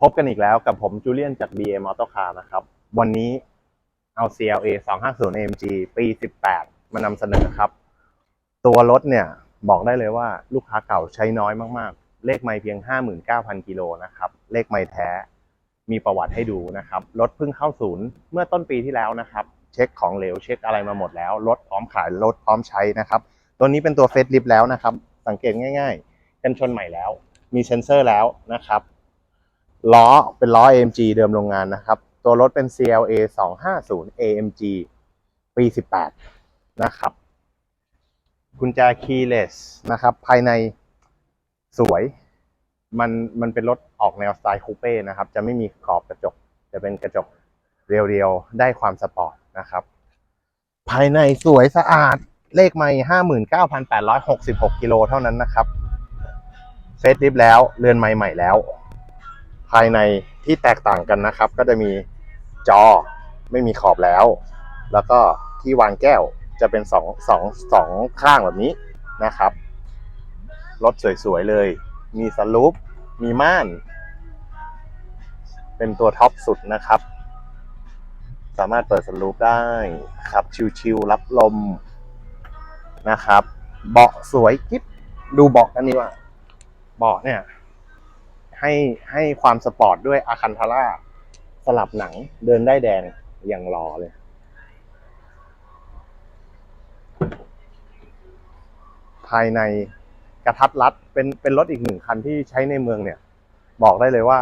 พบกันอีกแล้วกับผมจูเลียนจาก BM Auto Car นะครับ วันนี้เอา CLA 250 AMG ปี 18 มานำเสนอครับ ตัวรถเนี่ยบอกได้เลยว่าลูกค้าเก่าใช้น้อยมากๆ เลขไม่เพียง 59,000 กิโลนะครับ เลขไม่แท้ มีประวัติให้ดูนะครับ รถเพิ่งเข้าศูนย์เมื่อต้นปีที่แล้วนะครับ เช็คของเหลวเช็คอะไรมาหมดแล้ว รถพร้อมขาย รถพร้อมใช้นะครับ ตัวนี้เป็นตัวเฟสลิฟแล้วนะครับ สังเกตง่าย ๆ กันชนใหม่แล้ว มีเซ็นเซอร์แล้วนะครับ ล้อเป็นล้อ AMG เดิมโรงงานนะครับ ตัวรถเป็น CLA 250 AMG ปี 18 นะครับ กุญแจ keyless นะครับ ภายในสวย มันมันเป็นรถออกแนวสไตล์คูเป้นะครับ จะไม่มีขอบกระจก จะเป็นกระจกเรียวๆ ได้ความสปอร์ตนะครับ ภายในสวยสะอาด เลขไม่59,866 กิโลเท่านั้นนะครับ เฟซลิฟแล้ว เรือนไม้ใหม่แล้ว ภายในที่แตกต่างกันนะครับ ก็จะมีจอไม่มีขอบแล้ว แล้วก็ที่วางแก้วจะเป็นสองสองสองข้างแบบนี้นะครับ รถสวยๆเลย มีสลูป มีม่าน เป็นตัวท็อปสุดนะครับ สามารถเปิดสลูปได้ครับ ชิวๆรับลมนะครับ เบาะสวยกิ๊บดูเบาะกันดีกว่า เบาะเนี่ย ให้ให้ความสปอร์ตด้วยอาคันทาร่าสลับหนังเดินได้แดงอย่างรอเลย ภายในกระทัดรัดเป็นเป็นรถอีกหนึ่งคันที่ใช้ในเมืองเนี่ย บอกได้เลยว่า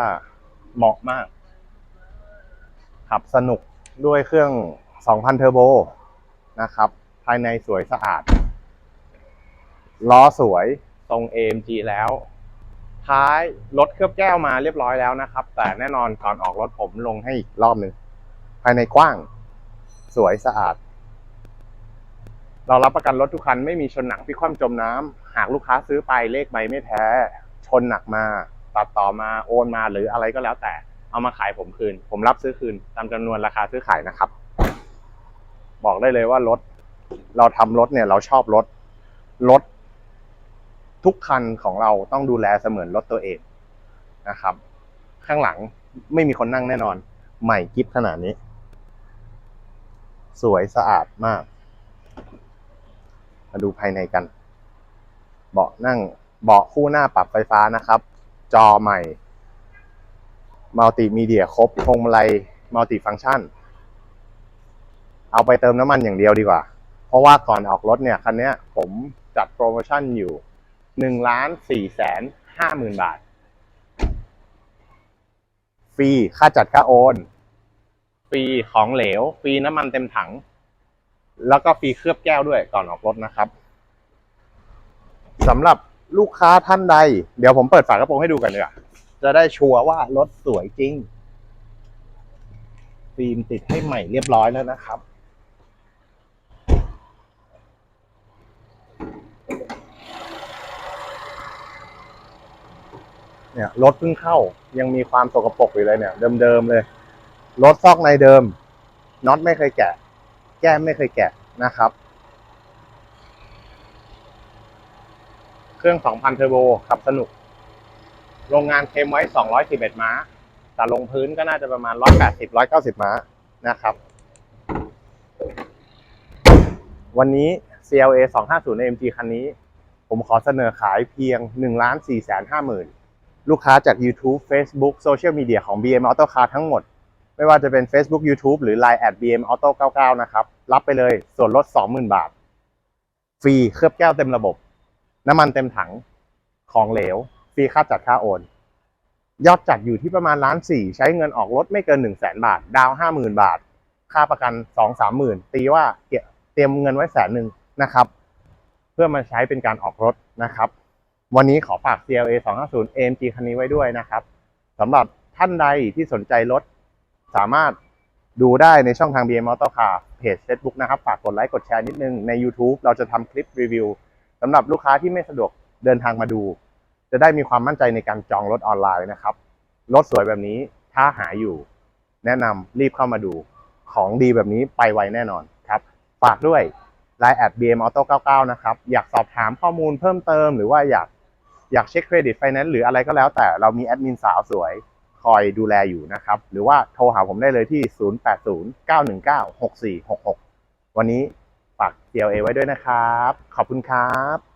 เหมาะมาก ขับสนุกด้วยเครื่อง 2,000 เทอร์โบนะครับ ภายในสวยสะอาด ล้อสวยตรง AMG แล้ว ท้ายรถเคลือบแก้วมาเรียบร้อยแล้วนะครับ แต่แน่นอนก่อนออกรถผมลงให้อีกรอบหนึ่งภายในกว้าง สวยสะอาด เรารับประกันรถทุกคันไม่มีชนหนักพิความจมน้ำหากลูกค้าซื้อไปเลขใบไม่แท้ ชนหนักมา ตัดต่อมาโอนมาหรืออะไรก็แล้วแต่เอามาขายผมคืน ผมรับซื้อคืน ตามจำนวนราคาซื้อขายนะครับ บอกได้เลยว่ารถ เราทำรถเนี่ย เราชอบรถรถ ทุกคันของเราต้องดูแลเสมือนรถตัวเองนะครับ ข้างหลังไม่มีคนนั่งแน่นอน ใหม่กิฟขนาดนี้ สวยสะอาดมาก มาดูภายในกัน เบาะนั่งเบาะคู่หน้าปรับไฟฟ้านะครับ จอใหม่มัลติมีเดียครบพวงมาลัยมัลติฟังก์ชัน เอาไปเติมน้ำมันอย่างเดียวดีกว่า เพราะว่าก่อนออกรถเนี่ย คันนี้ผมจัดโปรโมชั่นอยู่ หนึ่งล้านสี่แสนห้าหมื่นบาท ฟรีค่าจัดค่าโอน ฟรีของเหลว ฟรีน้ำมันเต็มถัง แล้วก็ฟรีเคลือบแก้วด้วยก่อนออกรถนะครับสำหรับลูกค้าท่านใด เดี๋ยวผมเปิดฝากระโปรงให้ดูกันเลยอะจะได้ชัวร์ว่ารถสวยจริง ฟิล์มติดให้ใหม่เรียบร้อยแล้วนะครับ เนี่ยรถเพิ่งเข้า ยังมีความสกปรกอยู่เลยเนี่ย เดิมๆเลยรถซอกในเดิมน็อตไม่เคยแกะ แก้มไม่เคยแกะนะครับ เครื่อง 2,000 เทอร์โบขับสนุก โรงงานเคมไว้ 211 ม้า แต่ลงพื้นก็น่าจะประมาณ 180 190 ม้านะครับ วันนี้ CLA 250 AMG คันนี้ ผมขอเสนอขายเพียง 1 4 5 0 0 0 0 ลูกค้าจาก YouTube Facebook โซเชียลมีเดียของ BM Auto Car ทั้งหมด ไม่ว่าจะเป็น Facebook YouTube หรือ Line at BM Auto 99 นะครับ รับไปเลยส่วนลด 20,000 บาท ฟรีเคลือบแก้วเต็มระบบ น้ำมันเต็มถังของเหลว ฟรีค่าจัดค่าโอน ยอดจัดอยู่ที่ประมาณล้านสี่ใช้เงินออกรถไม่เกิน 1 0 0 0 0แบาท ดาวห้าหมื่นบาท ค่าประกัน 2 3 หมื่นตีว่าเก็บเตรียมเงินไว้แสนหนึ่งนะครับ เพื่อมาใช้เป็นการออกรถนะครับ วันนี้ขอฝาก CLA 250 AMG คันนี้ไว้ด้วยนะครับสำหรับท่านใดที่สนใจรถสามารถดูได้ในช่องทาง BM Auto Car เพจ Facebook นะครับ ฝากกดไลค์กดแชร์นิดนึง ใน YouTube เราจะทำคลิปรีวิวสำหรับลูกค้าที่ไม่สะดวกเดินทางมาดู จะได้มีความมั่นใจในการจองรถออนไลน์นะครับ รถสวยแบบนี้ถ้าหาอยู่ แนะนำรีบเข้ามาดูของดีแบบนี้ไปไวแน่นอนครับ ฝากด้วย Line at BM Auto 99 นะครับ อยากสอบถามข้อมูลเพิ่มเติม หรือว่าอยาก อยากเช็คเครดิตไฟแนนซ์หรืออะไรก็แล้วแต่เรามีแอดมินสาวสวยคอยดูแลอยู่นะครับ หรือว่าโทรหาผมได้เลยที่ 0809196466 วันนี้ฝาก CLA ไว้ด้วยนะครับ ขอบคุณครับ